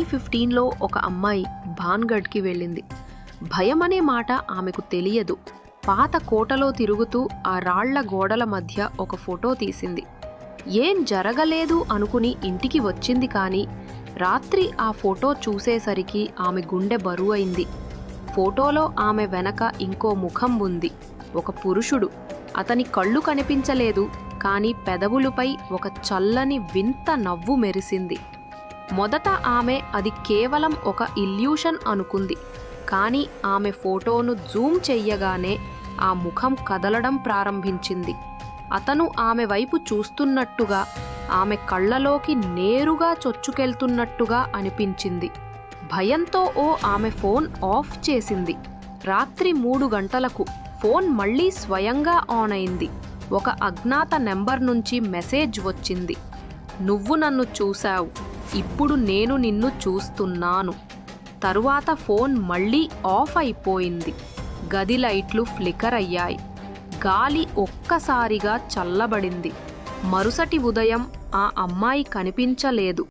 Twenty ఫిఫ్టీన్లో ఒక అమ్మాయి భాన్గఢ్కి వెళ్ళింది. భయం అనే మాట ఆమెకు తెలియదు. పాత కోటలో తిరుగుతూ ఆ రాళ్ళ గోడల మధ్య ఒక ఫోటో తీసింది. ఏం జరగలేదు అనుకుని ఇంటికి వచ్చింది కానీ రాత్రి ఆ ఫోటో చూసేసరికి ఆమె గుండె బరువైంది. ఫోటోలో ఆమె వెనక ఇంకో ముఖం ఉంది. ఒక పురుషుడు. అతని కళ్ళు కనిపించలేదు కానీ పెదవులపై ఒక చల్లని వింత నవ్వు మెరిసింది. మొదట ఆమె అది కేవలం ఒక ఇల్యూషన్ అనుకుంది. కానీ ఆమె ఫోటోను జూమ్ చెయ్యగానే ఆ ముఖం కదలడం ప్రారంభించింది. అతను ఆమె వైపు చూస్తున్నట్టుగా ఆమె కళ్ళలోకి నేరుగా చొచ్చుకెళ్తున్నట్టుగా అనిపించింది. భయంతో ఓ ఆమె ఫోన్ ఆఫ్ చేసింది. రాత్రి మూడు గంటలకు ఫోన్ మళ్ళీ స్వయంగా ఆన్ అయింది. ఒక అజ్ఞాత నెంబర్ నుంచి మెసేజ్ వచ్చింది. నువ్వు నన్ను చూశావు. ఇప్పుడు నేను నిన్ను చూస్తున్నాను. తరువాత ఫోన్ మళ్ళీ ఆఫ్ అయిపోయింది. గది లైట్లు ఫ్లికర్ అయ్యాయి. గాలి ఒక్కసారిగా చల్లబడింది. మరుసటి ఉదయం ఆ అమ్మాయి కనిపించలేదు.